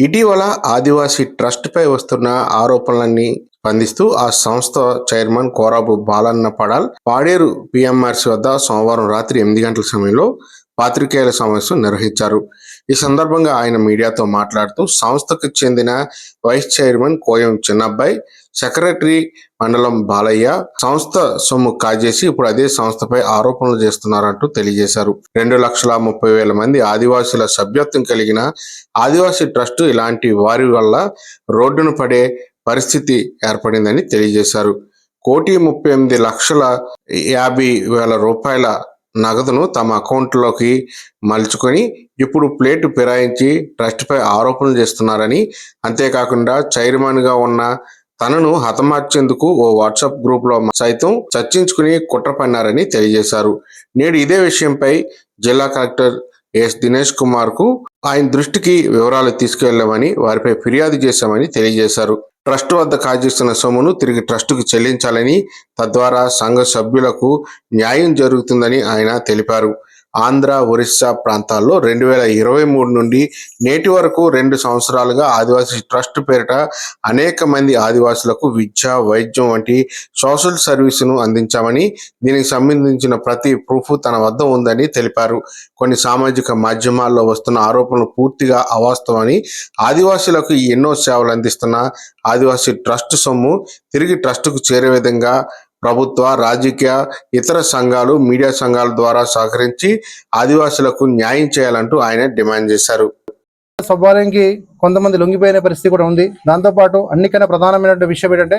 ఇటీవల ఆదివాసీ ట్రస్ట్పై వస్తున్న ఆరోపణలన్నీ స్పందిస్తూ ఆ సంస్థ చైర్మన్ కోరాబు బాలన్న పడాల్ పాడేరు పిఎంఆర్సి వద్ద సోమవారం రాత్రి ఎనిమిది గంటల సమయంలో పాత్రికేయుల సమావేశం నిర్వహించారు. ఈ సందర్భంగా ఆయన మీడియాతో మాట్లాడుతూ సంస్థకు చెందిన vice chairman Koyam Chinnabbai secretary మండలం బాలయ్య సంస్థ సొమ్ము కాజేసి ఇప్పుడు అదే సంస్థపై ఆరోపణలు చేస్తున్నారంటూ తెలియజేశారు. రెండు లక్షల ముప్పై వేల మంది ఆదివాసుల సభ్యత్వం కలిగిన ఆదివాసీ ట్రస్టు ఇలాంటి వారి వల్ల రోడ్డును పడే పరిస్థితి ఏర్పడిందని తెలియజేశారు. కోటి ముప్పై ఎనిమిది లక్షల యాభై వేల రూపాయల నగదును తమ అకౌంట్లోకి మలుచుకొని ఇప్పుడు ప్లేటు ఫిరాయించి ట్రస్ట్పై ఆరోపణలు చేస్తున్నారని అంతేకాకుండా చైర్మన్గా ఉన్న తనను హతమార్చేందుకు ఓ వాట్సాప్ గ్రూప్లో సైతం చర్చించుకుని కుట్ర పన్నారని తెలియజేశారు. నేడు ఇదే విషయంపై జిల్లా కలెక్టర్ ఎస్ దినేష్ కుమార్కు ఆయన దృష్టికి వివరాలు తీసుకెళ్ళామని వారిపై ఫిర్యాదు చేశామని తెలియజేశారు. ట్రస్ట్ వద్ద కాజేస్తున్న సొమ్మును తిరిగి ట్రస్టుకు చెల్లించాలని తద్వారా సంఘ సభ్యులకు న్యాయం జరుగుతుందని ఆయన తెలిపారు. ఆంధ్ర ఒరిస్సా ప్రాంతాల్లో రెండు వేల ఇరవై మూడు నుండి నేటి వరకు రెండు సంవత్సరాలుగా ఆదివాసీ ట్రస్ట్ పేరిట అనేక మంది ఆదివాసులకు విద్య వైద్యం వంటి సోషల్ సర్వీసును అందించామని దీనికి సంబంధించిన ప్రతి ప్రూఫ్ తన వద్ద ఉందని తెలిపారు. కొన్ని సామాజిక మాధ్యమాల్లో వస్తున్న ఆరోపణలు పూర్తిగా అవాస్తవని ఆదివాసులకు ఎన్నో సేవలు అందిస్తున్న ఆదివాసీ ట్రస్ట్ సొమ్ము తిరిగి ట్రస్టుకు చేరే విధంగా ప్రభుత్వ రాజకీయ ఇతర సంఘాలు మీడియా సంఘాల ద్వారా సహకరించి ఆదివాసులకు న్యాయం చేయాలంటూ ఆయన డిమాండ్ చేశారు. స్వభావానికి కొంతమంది లొంగిపోయిన పరిస్థితి కూడా ఉంది. దాంతోపాటు అన్నికన్నా ప్రధానమైనటువంటి విషయం ఏంటంటే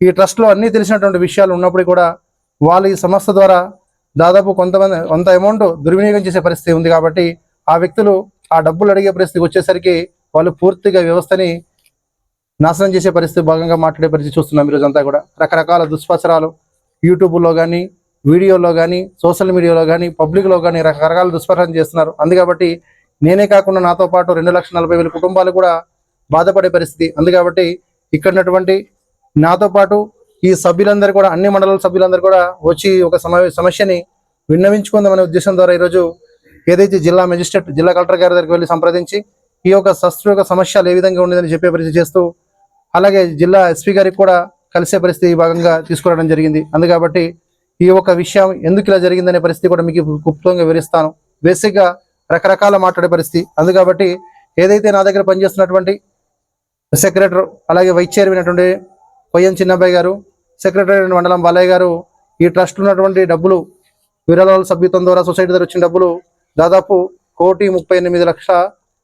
ఈ ట్రస్ట్లో అన్ని తెలిసినటువంటి విషయాలు ఉన్నప్పుడు కూడా వాళ్ళు ఈ సంస్థ ద్వారా దాదాపు కొంతమంది కొంత అమౌంట్ దుర్వినియోగం చేసే పరిస్థితి ఉంది కాబట్టి ఆ వ్యక్తులు ఆ డబ్బులు అడిగే పరిస్థితికి వచ్చేసరికి వాళ్ళు పూర్తిగా వ్యవస్థని నాశనం చేసే పరిస్థితి భాగంగా మాట్లాడే పరిస్థితి చూస్తున్నాం ఈరోజు అంతా కూడా. రకరకాల దుష్ప్రచారాలు యూట్యూబ్లో కానీ వీడియోలో కానీ సోషల్ మీడియాలో కానీ పబ్లిక్లో కానీ రకరకాల దుష్ప్రచారం చేస్తున్నారు. అందుకబట్టి నేనే కాకుండా నాతో పాటు రెండు లక్షల నలభై వేల కుటుంబాలు కూడా బాధపడే పరిస్థితి. అందుకబట్టి ఇక్కడ ఉన్నటువంటి నాతో పాటు ఈ సభ్యులందరూ కూడా అన్ని మండలాల సభ్యులందరూ కూడా వచ్చి ఒక సమస్యని విన్నవించుకుందామనే ఉద్దేశం ద్వారా ఈరోజు ఏదైతే జిల్లా మెజిస్ట్రేట్ జిల్లా కలెక్టర్ గారి దగ్గరికి వెళ్ళి సంప్రదించి ఈ యొక్క శస్త్ర యొక్క సమస్యలు ఏ విధంగా ఉండేదని చెప్పే పరిస్థితి చేస్తూ అలాగే జిల్లా ఎస్పీ గారికి కూడా కలిసే పరిస్థితి ఈ భాగంగా తీసుకురావడం జరిగింది. అందుకబట్టి ఈ ఒక విషయం ఎందుకు ఇలా జరిగిందనే పరిస్థితి కూడా మీకు గుప్తంగా వివరిస్తాను. బేసిక్గా రకరకాల మాట్లాడే పరిస్థితి. అందుకబట్టి ఏదైతే నా దగ్గర పనిచేస్తున్నటువంటి సెక్రటరీ అలాగే వైస్ చైర్మన్ అయినటువంటి కొయ్యం చిన్నబ్బాయి గారు సెక్రటరీ మండలం బాలయ్య గారు ఈ ట్రస్ట్ ఉన్నటువంటి డబ్బులు విరాళాల సభ్యత్వం ద్వారా సొసైటీ ద్వారా వచ్చిన డబ్బులు దాదాపు కోటి ముప్పై ఎనిమిది లక్ష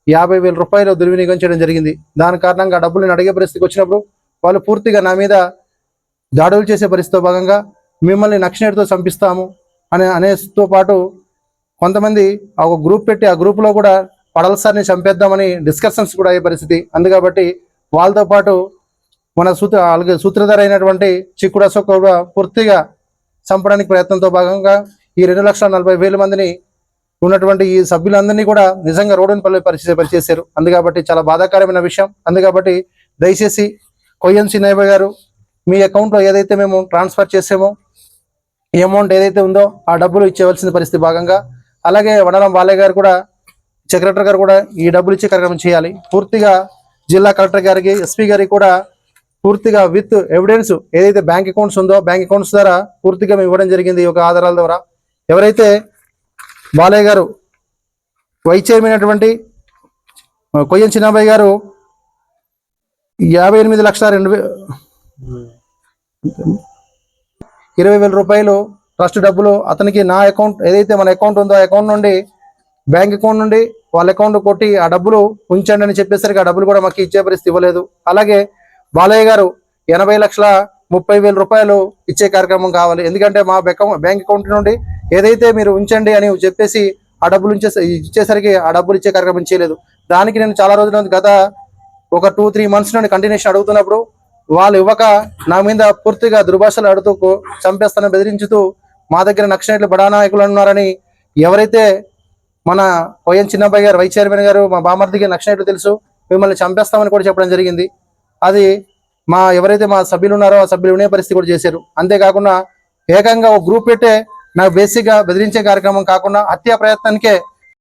యాభై వేల రూపాయలు దుర్వినియోగం చేయడం జరిగింది. దాని కారణంగా ఆ డబ్బులు నేను అడిగే పరిస్థితికి వచ్చినప్పుడు వాళ్ళు పూర్తిగా నా మీద దాడులు చేసే పరిస్థితితో భాగంగా మిమ్మల్ని నక్షనేటితో చంపిస్తాము అనే అనేతో పాటు కొంతమంది ఆ ఒక గ్రూప్ పెట్టి ఆ గ్రూప్లో కూడా పడల సార్ని చంపేద్దామని డిస్కషన్స్ కూడా అయ్యే పరిస్థితి. అందుకబట్టి వాళ్ళతో పాటు మన సూత్ర అలాగే సూత్రధార అయినటువంటి చిక్కుడు అశోక్ కూడా పూర్తిగా చంపడానికి ప్రయత్నంతో భాగంగా ఈ రెండు లక్షల నలభై వేల మందిని ఉన్నటువంటి ఈ సభ్యులందరినీ కూడా నిజంగా రోడ్డుని పల్లె పరిచే పరిచేశారు. అందుకబట్టి చాలా బాధాకరమైన విషయం. అందుకబట్టి దయచేసి కొయ్యం చిన్నయ్య గారు మీ అకౌంట్లో ఏదైతే మేము ట్రాన్స్ఫర్ చేసామో ఈ అమౌంట్ ఏదైతే ఉందో ఆ డబ్బులు ఇచ్చేవలసిన పరిస్థితి భాగంగా అలాగే వనరం బాలయ్య గారు కూడా సెక్రటరీ గారు కూడా ఈ డబ్బులు ఇచ్చే కార్యక్రమం చేయాలి. పూర్తిగా జిల్లా కలెక్టర్ గారికి ఎస్పీ గారికి కూడా పూర్తిగా విత్ ఎవిడెన్స్ ఏదైతే బ్యాంక్ అకౌంట్స్ ఉందో బ్యాంక్ అకౌంట్స్ ద్వారా పూర్తిగా మేము ఇవ్వడం జరిగింది ఈ యొక్క ఆధారాల ద్వారా. ఎవరైతే బాలయ్య గారు వైస్ చైర్మన్ అయినటువంటి కొయ్యం చిన్నబాయి గారు యాభై ఎనిమిది లక్షల రెండు ఇరవై వేల రూపాయలు ట్రస్ట్ డబ్బులు అతనికి నా అకౌంట్ ఏదైతే మన అకౌంట్ ఉందో ఆ అకౌంట్ నుండి బ్యాంక్ అకౌంట్ నుండి వాళ్ళ అకౌంట్ కొట్టి ఆ డబ్బులు ఉంచండి అని చెప్పేసరికి ఆ డబ్బులు కూడా మాకు ఇచ్చే పరిస్థితి ఇవ్వలేదు. అలాగే బాలయ్య గారు ఎనభై లక్షల ముప్పై వేల రూపాయలు ఇచ్చే కార్యక్రమం కావాలి. ఎందుకంటే మా బ్యాంక్ అకౌంట్ నుండి ఏదైతే మీరు ఉంచండి అని చెప్పేసి ఆ డబ్బులు ఉంచే ఇచ్చేసరికి ఆ డబ్బులు ఇచ్చే కార్యక్రమం చేయలేదు. దానికి నేను చాలా రోజుల గత ఒక టూ త్రీ మంత్స్ నుండి కంటిన్యూషన్ అడుగుతున్నప్పుడు వాళ్ళు ఇవ్వక నా మీద పూర్తిగా దుర్భాషలు అడుతూ చంపేస్తానని బెదిరించుతూ మా దగ్గర నక్సలైట్లు బడా నాయకులు ఉన్నారని ఎవరైతే మన వైఎన్ చిన్నబ్బాయి గారు వైస్ చైర్మన్ గారు మా బామర్దికి నక్సలైట్లు తెలుసు మిమ్మల్ని చంపేస్తామని కూడా చెప్పడం జరిగింది. అది మా ఎవరైతే మా సభ్యులు ఉన్నారో ఆ సభ్యులు వినే పరిస్థితి కూడా చేశారు. అంతేకాకుండా ఏకంగా ఒక గ్రూప్ పెట్టే నాకు బేసిక్గా బెదిరించే కార్యక్రమం కాకుండా హత్యా ప్రయత్నానికే